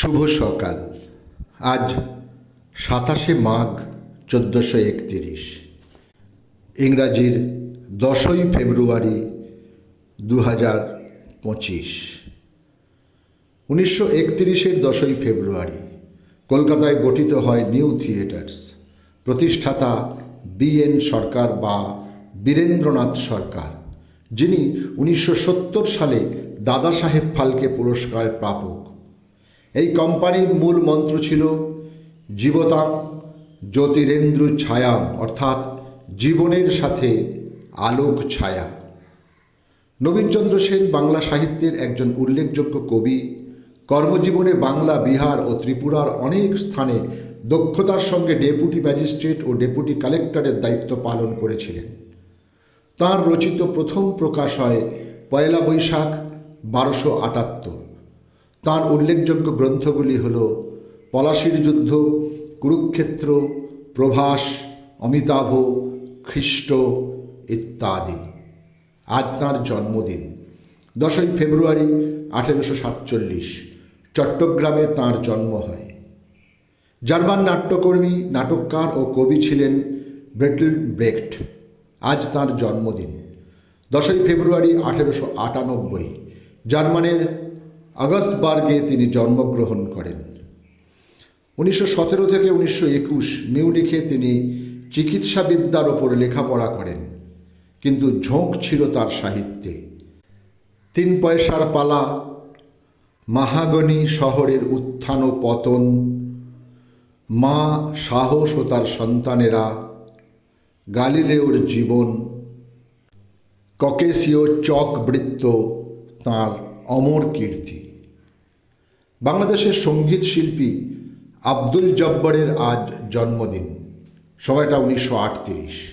শুভ সকাল। আজ সাতাশে মাঘ চোদ্দোশো একতিরিশ। ইংরাজির দশই ফেব্রুয়ারি দু হাজার পঁচিশ। উনিশশো একতিরিশের দশই ফেব্রুয়ারি কলকাতায় গঠিত হয় নিউ থিয়েটার্স। প্রতিষ্ঠাতা বি এন সরকার বা বীরেন্দ্রনাথ সরকার, যিনি উনিশশো সত্তর সালে দাদা সাহেব ফালকে পুরস্কার প্রাপক এই কোম্পানির মূল মন্ত্র ছিল জীবতাং জ্যোতিরেন্দ্র ছায়াম, অর্থাৎ জীবনের সাথে আলোক ছায়া। নবীনচন্দ্র সেন বাংলা সাহিত্যের একজন উল্লেখযোগ্য কবি। কর্মজীবনে বাংলা, বিহার ও ত্রিপুরার অনেক স্থানে দক্ষতার সঙ্গে ডেপুটি ম্যাজিস্ট্রেট ও ডেপুটি কালেক্টরের দায়িত্ব পালন করেছিলেন। তাঁর রচিত প্রথম প্রকাশ হয় পয়লা বৈশাখ বারোশো আটাত্তর। তাঁর উল্লেখযোগ্য গ্রন্থগুলি হল পলাশির যুদ্ধ, কুরুক্ষেত্র, প্রভাস, অমিতাভ খ্রিস্ট ইত্যাদি। আজ তাঁর জন্মদিন। দশই ফেব্রুয়ারি আঠেরোশো সাতচল্লিশ। চট্টগ্রামে তাঁর জন্ম হয়। জার্মান নাট্যকর্মী, নাটককার ও কবি ছিলেন ব্রেটল ব্রেক্ট। আজ তাঁর জন্মদিন। দশই ফেব্রুয়ারি আঠেরোশো আটানব্বই। জার্মানের আগস্টবার্গে তিনি জন্মগ্রহণ করেন। উনিশশো সতেরো থেকে উনিশশো একুশ মিউনিখে তিনি চিকিৎসাবিদ্যার ওপর লেখাপড়া করেন, কিন্তু ঝোঁক ছিল তার সাহিত্যে। তিন পয়সার পালা, মাহাগনি শহরের উত্থান ও পতন, মা সাহস ও তার সন্তানেরা, গালিলেওর জীবন ককেসীয় চক বৃত্ত তাঁর অমর কীর্তি। বাংলাদেশের সংগীত শিল্পী আব্দুল জব্বরের আজ জন্মদিন। সময়টা উনিশশো আটত্রিশ।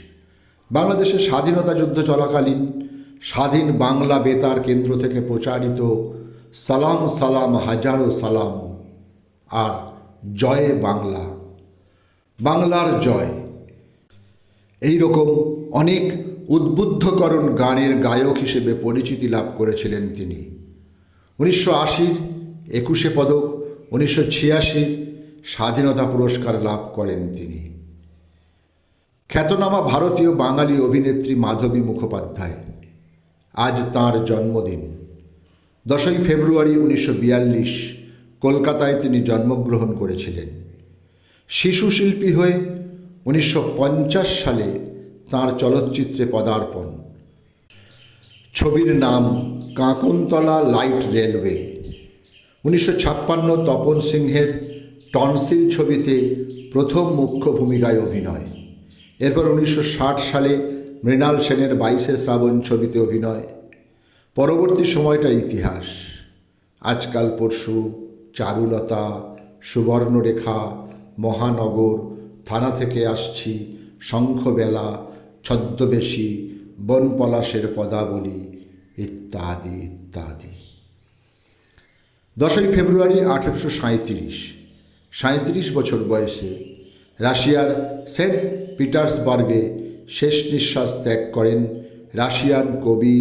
বাংলাদেশের স্বাধীনতা যুদ্ধ চলাকালীন স্বাধীন বাংলা বেতার কেন্দ্র থেকে প্রচারিত সালাম সালাম, হাজারো সালাম আর জয় বাংলা। বাংলার জয়। এই রকম অনেক উদ্বুদ্ধকরণ গানের গায়ক হিসেবে পরিচিতি লাভ করেছিলেন তিনি। উনিশশো আশির একুশে পদক, উনিশশো ছিয়াশির স্বাধীনতা পুরস্কার লাভ করেন তিনি। খ্যাতনামা ভারতীয় বাঙালি অভিনেত্রী মাধবী মুখোপাধ্যায়। আজ তাঁর জন্মদিন। দশই ফেব্রুয়ারি উনিশশো বিয়াল্লিশ কলকাতায় তিনি জন্মগ্রহণ করেছিলেন। শিশু শিল্পী হয়ে উনিশশো পঞ্চাশ সালে তাঁর চলচ্চিত্রে পদার্পণ। ছবির নাম কাঁকনতলা লাইট রেলওয়ে। উনিশশো ছাপ্পান্ন তপন সিংহের টনসিল ছবিতে প্রথম মুখ্য ভূমিকায় অভিনয়। এরপর উনিশশো ষাট সালে মৃণাল সেনের বাইশে শ্রাবণ ছবিতে অভিনয়। পরবর্তী সময়টা ইতিহাস। আজকাল পরশু চারুলতা, সুবর্ণরেখা, মহানগর, থানা থেকে আসছি, শঙ্খবেলা, ছদ্মবেশী, বনপলাশের পদাবলী ইত্যাদি ইত্যাদি। দশই ফেব্রুয়ারি আঠেরোশো সাঁত্রিশ সাঁত্রিশ বছর বয়সে রাশিয়ার সেন্ট পিটার্সবার্গে শেষ নিঃশ্বাস ত্যাগ করেন রাশিয়ান কবি,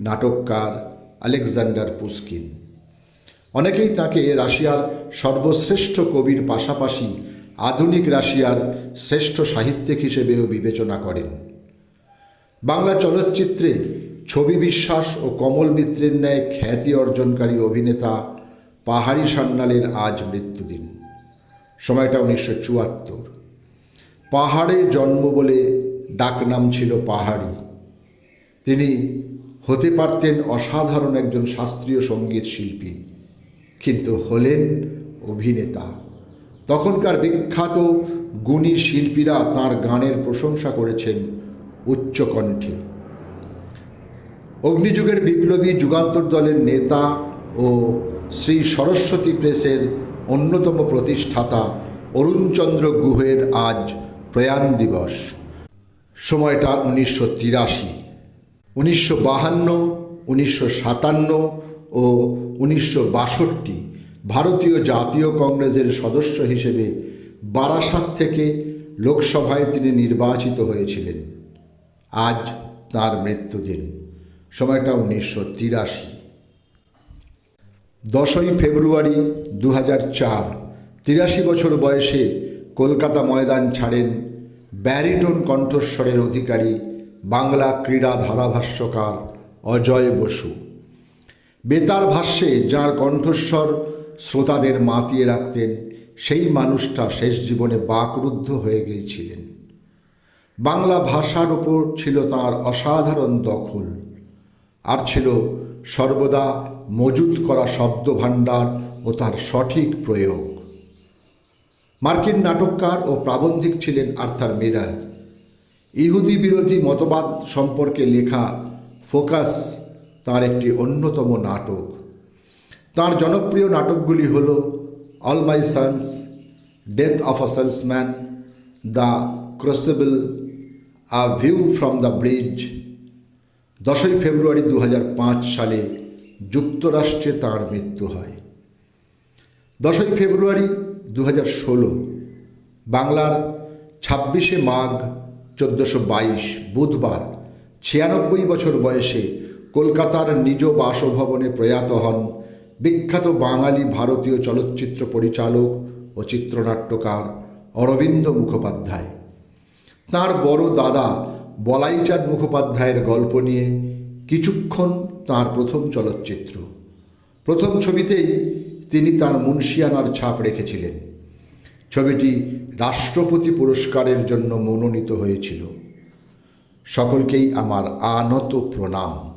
নাটককার আলেকজান্ডার পুস্কিন। অনেকেই তাকে রাশিয়ার সর্বশ্রেষ্ঠ কবির পাশাপাশি আধুনিক রাশিয়ার শ্রেষ্ঠ সাহিত্যিক হিসেবেও বিবেচনা করেন। বাংলা চলচ্চিত্রে ছবি বিশ্বাস ও কমল মিত্রের ন্যায় খ্যাতি অর্জনকারী অভিনেতা পাহাড়ি সান্যালের আজ মৃত্যুদিন। সময়টা উনিশশো চুয়াত্তর। পাহাড়ে জন্ম বলে ডাকনাম ছিল পাহাড়ি। তিনি হতে পারতেন অসাধারণ একজন শাস্ত্রীয় সংগীত শিল্পী, কিন্তু হলেন অভিনেতা। তখনকার বিখ্যাত গুণী শিল্পীরা তার গানের প্রশংসা করেছেন উচ্চকণ্ঠে। অগ্নিযুগের বিপ্লবী যুগান্তর দলের নেতা ও শ্রী সরস্বতী প্রেসের অন্যতম প্রতিষ্ঠাতা অরুণচন্দ্র গুহের আজ প্রয়াণ দিবস। সময়টা উনিশশো তিরাশি, উনিশশো বাহান্ন, উনিশশো সাতান্ন ও উনিশশো বাষট্টি ভারতীয় জাতীয় কংগ্রেসের সদস্য হিসেবে বারাসাত থেকে লোকসভায় তিনি নির্বাচিত হয়েছিলেন। আজ তার মৃত্যুদিন। সময়টা উনিশশো তিরাশি। দশই ফেব্রুয়ারি দু হাজার চার, তিরাশি বছর বয়সে কলকাতা ময়দান ছাড়েন ব্যারিটন কণ্ঠস্বরের অধিকারী বাংলা ক্রীড়া ধারাভাষ্যকার অজয় বসু। বেতার ভাষ্যে যার কণ্ঠস্বর শ্রোতাদের মাতিয়ে রাখতেন, সেই মানুষটা শেষ জীবনে বাকরুদ্ধ হয়ে গিয়েছিলেন। বাংলা ভাষার ওপর ছিল তার অসাধারণ দখল। আর ছিল সর্বদা মজুত করা শব্দভাণ্ডার ও তার সঠিক প্রয়োগ। মার্কিন নাটককার ও প্রাবন্ধিক ছিলেন আর্থার মিরার ইহুদি বিরোধী মতবাদ সম্পর্কে লেখা ফোকাস তার একটি অন্যতম নাটক। তার জনপ্রিয় নাটকগুলি হল All My Sons, Death of a Salesman, The Crucible, A View from the Bridge দশই ফেব্রুয়ারি দু হাজার পাঁচ সালে যুক্তরাষ্ট্রে তাঁর মৃত্যু হয়। দশই ফেব্রুয়ারি দু বাংলার ছাব্বিশে মাঘ চোদ্দোশো বাইশ, বুধবার, ছিয়ানব্বই বছর বয়সে কলকাতার নিজ বাসভবনে প্রয়াত হন বিখ্যাত বাঙালি ভারতীয় চলচ্চিত্র পরিচালক ও চিত্রনাট্যকার অরবিন্দ মুখোপাধ্যায়। তার বড় দাদা বলাইচাঁদ মুখোপাধ্যায়ের গল্প নিয়ে কিছুক্ষণ তার প্রথম চলচ্চিত্র। প্রথম ছবিতেই তিনি তার মুন্সিয়ানার ছাপ রেখেছিলেন। ছবিটি রাষ্ট্রপতি পুরস্কারের জন্য মনোনীত হয়েছিল। সকলকেই আমার আনত প্রণাম।